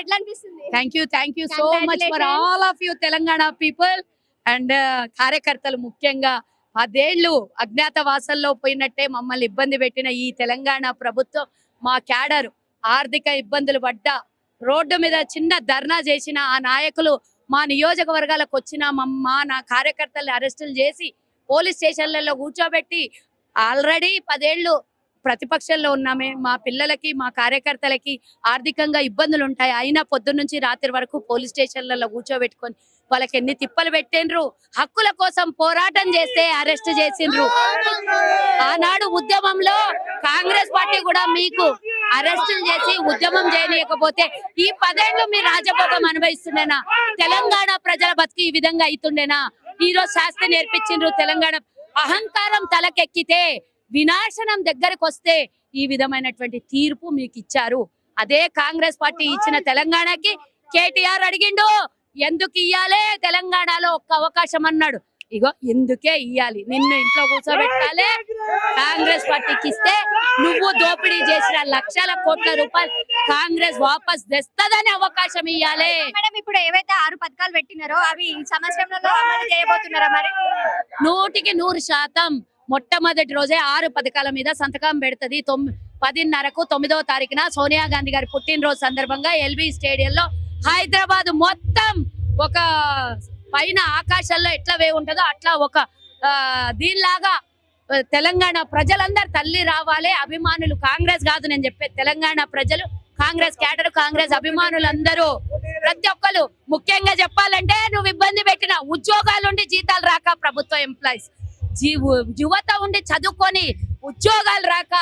ఎట్లా అనిపిస్తుంది? Thank you thank you so much for. All of you Telangana people and కార్యకర్తలు ముఖ్యంగా పదేళ్ళు అజ్ఞాతవాసంలో పోయినట్టే మమ్మల్ని ఇబ్బంది పెట్టిన ఈ తెలంగాణ ప్రభుత్వం మా క్యాడర్ ఆర్థిక ఇబ్బందులు పడ్డా రోడ్డు మీద చిన్న ధర్నా చేసిన ఆ నాయకులు మా నియోజకవర్గాలకు వచ్చిన మా నా కార్యకర్తల్ని అరెస్టులు చేసి పోలీస్ స్టేషన్లలో కూర్చోబెట్టి ఆల్రెడీ పదేళ్ళు ప్రతిపక్షంలో ఉన్నామే మా పిల్లలకి మా కార్యకర్తలకి ఆర్థికంగా ఇబ్బందులు ఉంటాయి అయినా పొద్దున్న నుంచి రాత్రి వరకు పోలీస్ స్టేషన్లలో కూర్చోబెట్టుకొని వాళ్ళకి ఎన్ని తిప్పలు పెట్టిండ్రు? హక్కుల కోసం పోరాటం చేస్తే అరెస్ట్ చేసిండ్రు. ఆనాడు ఉద్యమంలో కాంగ్రెస్ పార్టీ కూడా మీకు అరెస్టులు చేసి ఉద్యమం చేయనీయకపోతే ఈ పదేళ్ళు మీ రాజభోగం అనుభవిస్తుండేనా? తెలంగాణ ప్రజల బతికి ఈ విధంగా అవుతుండేనా ఈ రోజు శాస్త్రి నేర్పించిండ్రు తెలంగాణ. అహంకారం తలకెక్కితే వినాశనం దగ్గరకు వస్తే ఈ విధమైనటువంటి తీర్పు మీకు ఇచ్చారు. అదే కాంగ్రెస్ పార్టీ ఇచ్చిన తెలంగాణకి కేటీఆర్ అడిగిండు ఎందుకు ఇయ్యాలే తెలంగాణలో ఒక్క అవకాశం అన్నాడు. ఇగో ఎందుకే ఇయ్యాలి? నిన్ను ఇంట్లో కూర్చోబెట్టాలి. కాంగ్రెస్ పార్టీకి ఇస్తే నువ్వు దోపిడీ చేసిన లక్షల కోట్ల రూపాయలు కాంగ్రెస్ వాపస్ తెస్తదని అవకాశం ఇయ్యాలి. మేడం ఇప్పుడు ఏవైతే ఆరు పథకాలు పెట్టినారో అవి ఈ సంవత్సరంలో అమలు చేయబోతున్నారా మరి? నూటికి నూరు శాతం మొట్టమొదటి రోజే ఆరు పథకాల మీద సంతకం పెడుతుంది. తొమ్మిది పదిన్నరకు తొమ్మిదవ తారీఖున సోనియా గాంధీ గారి పుట్టినరోజు సందర్భంగా ఎల్బీ స్టేడియంలో హైదరాబాద్ మొత్తం ఒక పైన ఆకాశంలో ఎట్లా వే ఉంటుందో అట్లా ఒక దీనిలాగా తెలంగాణ ప్రజలందరూ తల్లి రావాలి అభిమానులు కాంగ్రెస్ కాదు నేను చెప్పే తెలంగాణ ప్రజలు కాంగ్రెస్ క్యాడర్ కాంగ్రెస్ అభిమానులందరూ ప్రతి ఒక్కరు ముఖ్యంగా చెప్పాలంటే నువ్వు ఇబ్బంది పెట్టిన ఉద్యోగాలు ఉండి జీతాలు రాక ప్రభుత్వ ఎంప్లాయీస్. యువత ఉండి చదువుకొని ఉద్యోగాలు రాక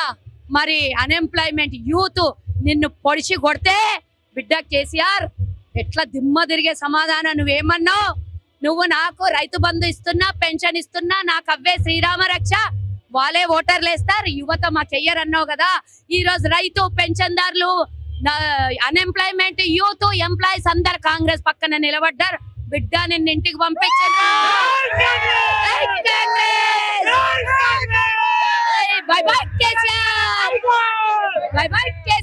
మరి అన్ఎంప్లాయ్మెంట్ యూత్ నిన్ను పొడిచి కొడితే బిడ్డ కేసీఆర్ ఎట్లా దిమ్మ తిరిగే సమాధానం నువ్వేమన్నావు? నువ్వు నాకు రైతు బంధు ఇస్తున్నా పెన్షన్ ఇస్తున్నా నాకు అవే శ్రీరామ రక్ష వాళ్ళే ఓటర్లు వేస్తారు యువత మా చెయ్యరు అన్నావు కదా. ఈ రోజు రైతు పెన్షన్దారులు అన్ఎంప్లాయ్మెంట్ యూత్ ఎంప్లాయీస్ అందరు కాంగ్రెస్ పక్కన నిలబడ్డారు. బిడ్డ నిన్ను ఇంటికి పంపించారు. Bye bye.